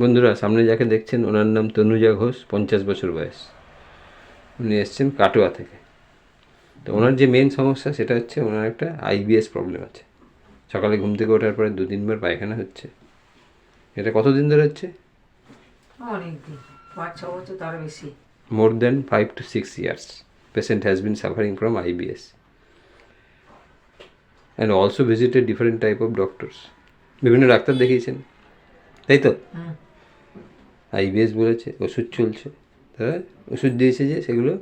বন্ধুরা সামনে যাকে দেখছেন ওনার নাম তনুজা ঘোষ পঞ্চাশ বছর বয়স। উনি এসছেন কাটোয়া থেকে। তো ওনার যে মেন সমস্যা সেটা হচ্ছে ওনার একটা আইবিএস প্রবলেম আছে। সকালে ঘুম থেকে ওঠার পরে দু তিনবার পায়খানা হচ্ছে। এটা কতদিন ধরে হচ্ছে? অনেক দিন পাঁচ ছ বছর তার বেশি। More than 5 to 6 years patient has been suffering from ibs and also visited different type of doctors বিভিন্ন ডাক্তার দেখিয়েছেন। তাই তো? হুম। আইবিএস বলেছে ওষুধ চলছে। তারা ওষুধ দিয়েছে যে সেগুলো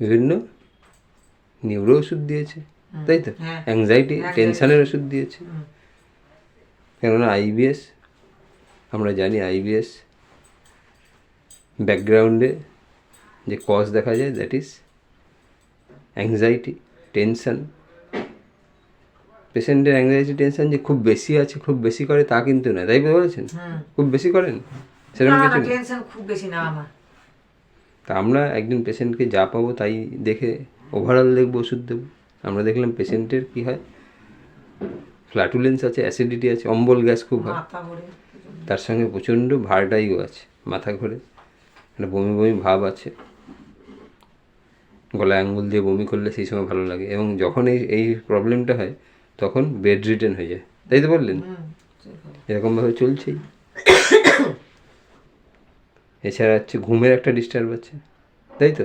বিভিন্ন নিউরো ওষুধ দিয়েছে। তাই তো। অ্যাংজাইটি টেনশনের ওষুধ দিয়েছে। কেননা আইবিএস আমরা জানি আইবিএস ব্যাকগ্রাউন্ডে যে কজ দেখা যায় দ্যাট ইজ অ্যাংজাইটি টেনশন পেশেন্টের অ্যাংজাইটি টেনশন যে খুব বেশি আছে খুব বেশি করে তা কিন্তু না তাই বলেছেন? খুব বেশি করেন? সেরকম কিছু না। টেনশন খুব বেশি না আমার। তা আমরা একজন পেশেন্টকে যা পাবো তাই দেখে ওভারঅল দেখব ওষুধ দেবো। আমরা দেখলাম পেশেন্টের কি হয়? ফ্ল্যাটুলেন্স আছে অ্যাসিডিটি আছে অম্বল গ্যাস খুব হয়। তার সঙ্গে প্রচণ্ড ভারটাইও আছে মাথা ঘোরে। একটা বমি বমি ভাব আছে। গলায় আঙ্গুল দিয়ে বমি করলে সেই সময় ভালো লাগে এবং যখন এই এই প্রবলেমটা হয় তখন বেড রিটেন হয়ে যায়। তাই তো বললেন? এরকমভাবে চলছেই। এছাড়া হচ্ছে ঘুমের একটা ডিস্টার্ব আছে তাই তো?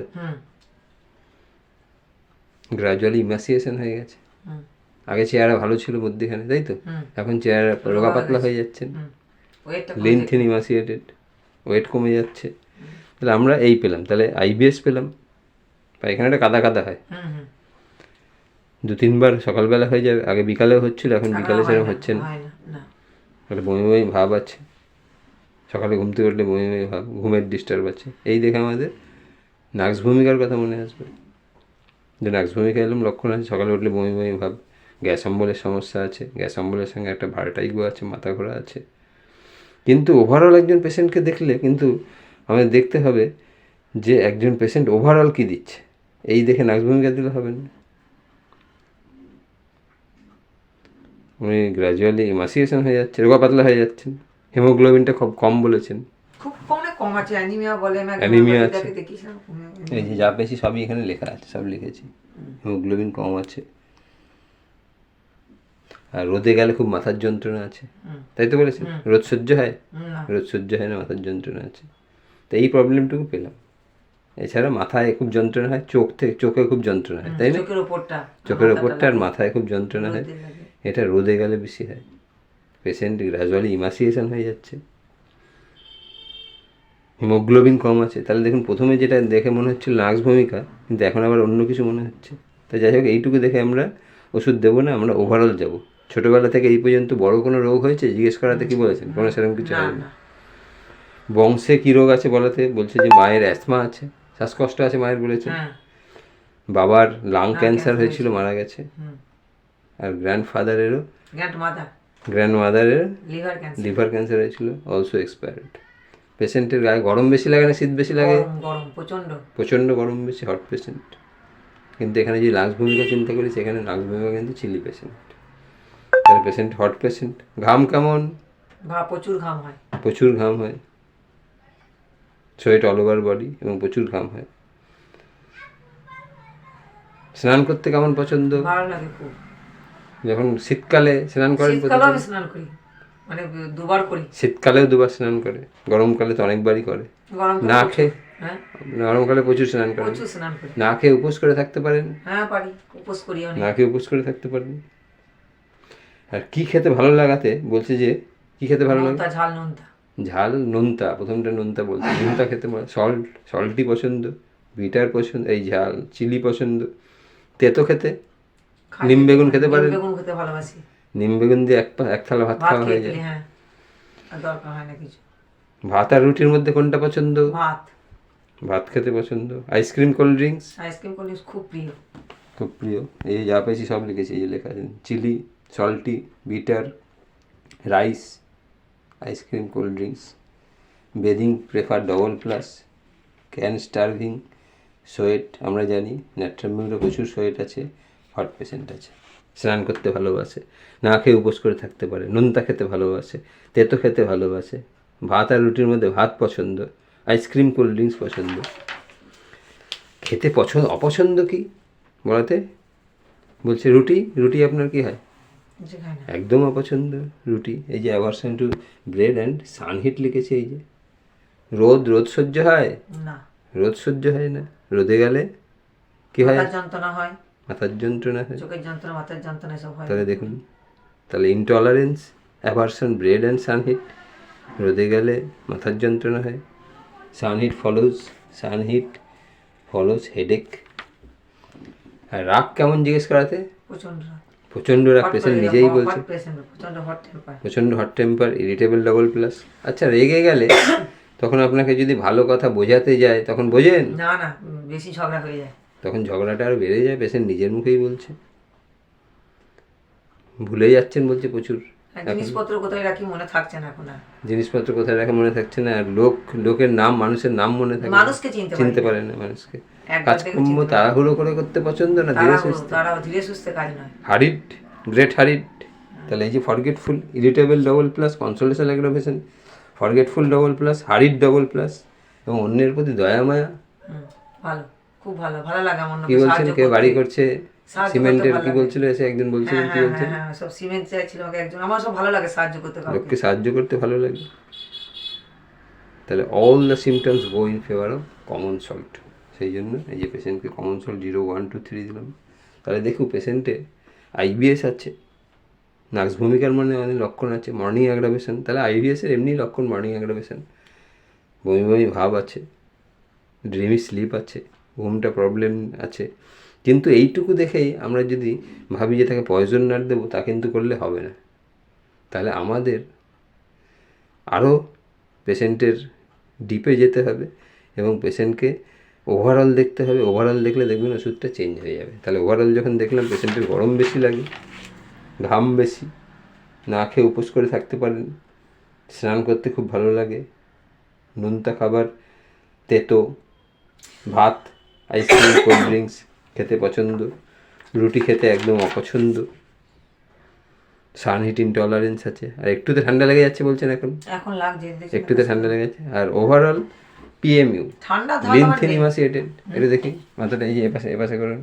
গ্রাজুয়ালি ইমাসিয়েশন হয়ে গেছে। আগে চেহারা ভালো ছিল মধ্যেখানে তাই তো? এখন চেহারা রোগা পাতলা হয়ে ওয়েটটা লেন্থিন ইমাসিয়েটেড ওয়েট কমে যাচ্ছে। তাহলে আমরা এই পেলাম তাহলে আইবিএস পেলাম। পায়খানাটা কাদা কাদা হয়। দু তিনবার সকালবেলা হয়ে যাবে আগে বিকালেও হচ্ছিল এখন বিকালে সেরকম হচ্ছে না। একটা বমি বমি ভাব আছে। সকালে ঘুম থেকে উঠলে বমি বমি ভাব, ঘুমের ডিস্টার্ব আছে। এই দেখে আমাদের নাক্স ভূমিকার কথা মনে আসবে। যে নাক্স ভূমিকা এলাম লক্ষণ আছে, সকালে উঠলে বমি বমি ভাব, গ্যাস অম্বলের সমস্যা আছে, গ্যাস অম্বলের সঙ্গে একটা ভারটাইগো আছে, মাথা ঘোরা আছে। কিন্তু ওভারঅল একজন পেশেন্টকে দেখলে কিন্তু আমাদের দেখতে হবে যে একজন পেশেন্ট ওভারঅল কী দিচ্ছে। এই দেখে নাক্স ভূমিকা দিলে হবে না। উনি গ্র্যাজুয়ালি ইমাসিয়েশন হয়ে যাচ্ছে, রোগা পাতলা হয়ে যাচ্ছেন। হিমোগ্লোবিনটা খুব কম বলেছেন। খুব কমে কম আছে অ্যানিমিয়া বলে আমি একজন আছে। এই যে যা বেশি সবই এখানে লেখা আছে সব লিখেছি। হিমোগ্লোবিন কম আছে। আর রোদে গেলে খুব মাথার যন্ত্রণা আছে। তাই তো বলেছেন? রোদ সহ্য হয়? না। রোদ সহ্য হয় না মাথার যন্ত্রণা আছে। তো এই প্রবলেমটুকু পেলাম। এছাড়া মাথায় খুব যন্ত্রণা হয় চোখ থেকে চোখে খুব যন্ত্রণা হয় তাই না? চোখের ওপরটা। চোখের ওপরটা আর মাথায় খুব যন্ত্রণা হয়। এটা রোদে গেলে বেশি হয়। পেশেন্ট গ্রাজুয়ালি ইমাসিয়েশন হয়ে যাচ্ছে। হিমোগ্লোবিন কম আছে। তাহলে দেখুন প্রথমে যেটা দেখে মনে হচ্ছিল নাক্স ভূমিকা কিন্তু এখন আবার অন্য কিছু মনে হচ্ছে। তো যাই হোক এইটুকু দেখে আমরা ওষুধ দেবো না আমরা ওভারঅল যাব। ছোটোবেলা থেকে এই পর্যন্ত বড় কোনো রোগ হয়েছে? জিজ্ঞেস করাতে কি বলেছেন? কোনো সেরকম কিছু না হয়নি। না। বংশে কী রোগ আছে বলাতে? বলছে যে মায়ের অ্যাসমা আছে। শ্বাসকষ্ট আছে মায়ের বলেছে। হ্যাঁ। বাবার লাং ক্যান্সার হয়েছিল মারা গেছে। আর গ্র্যান্ডফাদারেরও গ্যান্ট মাথা গ্র্যান্ড মাদারের লিভার ক্যান্সার লিভার ক্যান্সার হয়েছিল অলসো এক্সপায়ার্ড পেশেন্টের গায়ে গরম বেশি লাগে না শীত বেশি লাগে? গরম প্রচণ্ড প্রচণ্ড। গরম বেশি হট পেশেন্ট কিন্তু এখানে যে লাংস ভূমিকা চিন্তা করি সেখানে লাংস ভূমিকা কিন্তু চিলি পেশেন্ট তাহলে পেশেন্ট হট পেশেন্ট ঘাম কেমন? প্রচুর ঘাম হয়। প্রচুর ঘাম হয়। সোয়েট অল ওভার বডি এবং প্রচুর ঘাম হয়। স্নান করতে কেমন পছন্দ? ভালো লাগে খুব। যখন শীতকালে স্নান করেন শীতকালেও আমি স্নান করি। মানে দুবার করি। শীতকালেও দুবার স্নান করে। গরমকালে তো অনেকবারই করে। না খেয়ে? হ্যাঁ? গরমকালে প্রচুর স্নান করেন? না খেয়ে উপোস করে থাকতে পারেন? হ্যাঁ পারি। উপোস করি না খেয়ে উপোস করে থাকতে পারেন? আর কি খেতে ভালো লাগাতে বলছে যে কি খেতে ভালো লাগে? ঝাল নোনতা। ঝাল নোনতা প্রথমটা নোনতা বলছে। নোনতা খেতে সল্ট সল্টি পছন্দ বিটার পছন্দ এই ঝাল চিলি পছন্দ। তেতো খেতে। নিম বেগুন খেতে পারেন বেগুন খেতে ভালোবাসি। নিম বেগুন দিয়ে এক এক থালা ভাত খাওয়া হয়ে যায়। হ্যাঁ। দরকার হয় না কিছু। ভাত আর রুটির মধ্যে কোনটা পছন্দ? ভাত। ভাত খেতে পছন্দ? আইসক্রিম কোল্ড ড্রিঙ্কস আইসক্রিম করলে খুব প্রিয়। খুব প্রিয়। এই যা পেয়েছি সব লিখেছি এই লেখা আছে। Chilly salty bitter rice ice cream cold drinks bathing prefer double plus can starving sweat আমরা জানি ন্যাট্রামিউরে প্রচুর সোয়েট আছে। হট পেশেন্ট আছে স্নান করতে ভালোবাসে না খেয়ে উপোস করে থাকতে পারে নুনতা খেতে ভালোবাসে তেতো খেতে ভালোবাসে ভাত আর রুটির মধ্যে ভাত পছন্দ আইসক্রিম কোল্ড ড্রিঙ্কস পছন্দ। খেতে পছন্দ অপছন্দ কি? বলাতে বলছে রুটি রুটি আপনার কি হয়? একদম অপছন্দ রুটি। এই যে aversion to bread and sun heat লিখেছে এই যে। রোদ রোদ সহ্য হয়? না। রোদ সহ্য হয় না। রোদে গেলে কি হয়? যন্ত্রণা হয়। মাথার যন্ত্রণা হয়। চোখের যন্ত্রণা মাথার যন্ত্রণা সব হয় তাহলে দেখুন তাহলে intolerance aversion bread and sun heat রোদে গেলে মাথার যন্ত্রণা হয়। Sun heat follows sun heat follows headache আর রাগ কেমন জিজ্ঞেস করাতে? প্রচণ্ড প্রচণ্ড রাগ পেশেন্ট নিজেই বলছে। প্রচণ্ড hot temper irritable double plus আচ্ছা রেগে গেলে তখন আপনাকে যদি ভালো কথা বোঝাতে যায় তখন বোঝেন? না না বেশি ঝগড়া হয়ে যায়। তখন ঝগড়াটা আরও বেড়ে যায় পেশেন্ট নিজের মুখেই বলছে। ভুলে যাচ্ছেন বলছে প্রচুর। জিনিসপত্র কোথায় রাখি মনে থাকছে না এখন জিনিসপত্র কোথায় রাখা মনে থাকছে না আর লোক লোকের নাম মানুষের নাম মনে থাকে মানুষকে চিনতে পারে না। মানুষকে। কাজকর্ম তাড়াহুড়ো করে করতে পছন্দ না ধীরে সুস্থে। ধীরে সুস্থে কাজ নয়। Hurried great hurried. তাহলে এই যে forgetful irritable double plus consolation aggravation forgetful double plus hurried double plus এবং অন্যের প্রতি দয়া মায়া। ভালো। খুব ভালো ভালো লাগে আমার কি বলছেন? কেউ বাড়ি করছে? সিমেন্টের কি বলছিল? এসে একদিন বলছিল হ্যাঁ কি হ্যাঁ বলছেন? হ্যাঁ সব সিমেন্ট চাইছিল আমাকে একজন। আমার সব ভালো লাগে সাহায্য করতে লোককে সাহায্য করতে ভালো লাগে। তাহলে all the symptoms go in favour of common salt সেই জন্য এই যে পেশেন্টকে common salt zero one two three দিলাম। তাহলে দেখুন পেশেন্টে আইবিএস আছে নাক্স ভূমিকার মানে অনেক লক্ষণ আছে মর্নিং অ্যাগ্রাভেশন তাহলে আইবিএসের এমনি লক্ষণ মর্নিং অ্যাগ্রাভেশন বমি বমি ভাব আছে ড্রিমি স্লিপ আছে। ঘুমটা প্রবলেম আছে। কিন্তু এইটুকু দেখেই আমরা যদি ভাবি যে তাকে পয়জন নাট দেবো, তা কিন্তু করলে হবে না। তাহলে আমাদের আরও পেশেন্টের ডিপে যেতে হবে এবং পেশেন্টকে ওভারঅল দেখতে হবে। ওভারঅল দেখলে দেখবেন ওষুধটা চেঞ্জ হয়ে যাবে। তাহলে ওভারঅল যখন দেখলাম পেশেন্টের গরম বেশি লাগে, ঘাম বেশি, না খেয়ে উপোস করে থাকতে পারেন, স্নান করতে খুব ভালো লাগে, নোনতা খাবার, তেতো, ভাত আইসক্রিম কোল্ড ড্রিঙ্কস খেতে পছন্দ রুটি খেতে একদম অপছন্দ। সানহিট ইনটলারেন্স আছে। আর একটুতে ঠান্ডা লেগে যাচ্ছে বলছেন এখন। এখন লাগছে একটুতে ঠান্ডা লেগে যাচ্ছে। আর ওভারঅল পিএমইউ ঠান্ডা লিনথিনিমাসিয়েটেড এটা দেখি মাথাটা এই যে এপাশে এপাশে করুন।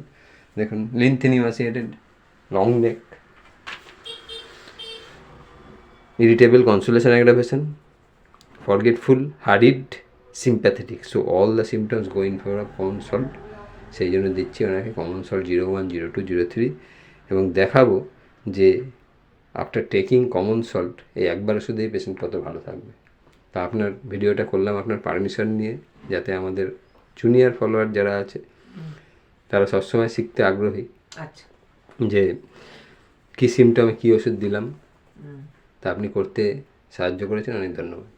দেখুন lean thin emaciated long neck irritable consolation aggravation forgetful hurried sympathetic so all the symptoms go in for common salt সেই জন্য দিচ্ছি ওনাকে common salt zero one zero two zero three এবং দেখাবো যে আফটার টেকিং কমন সল্ট এই একবার ওষুধেই patient কত ভালো থাকবে। তা আপনার ভিডিওটা করলাম আপনার পারমিশন নিয়ে যাতে আমাদের জুনিয়র ফলোয়ার যারা আছে তারা সবসময় শিখতে আগ্রহী। আচ্ছা। যে কী সিমটমে কী ওষুধ দিলাম তা আপনি করতে সাহায্য করেছেন অনেক ধন্যবাদ।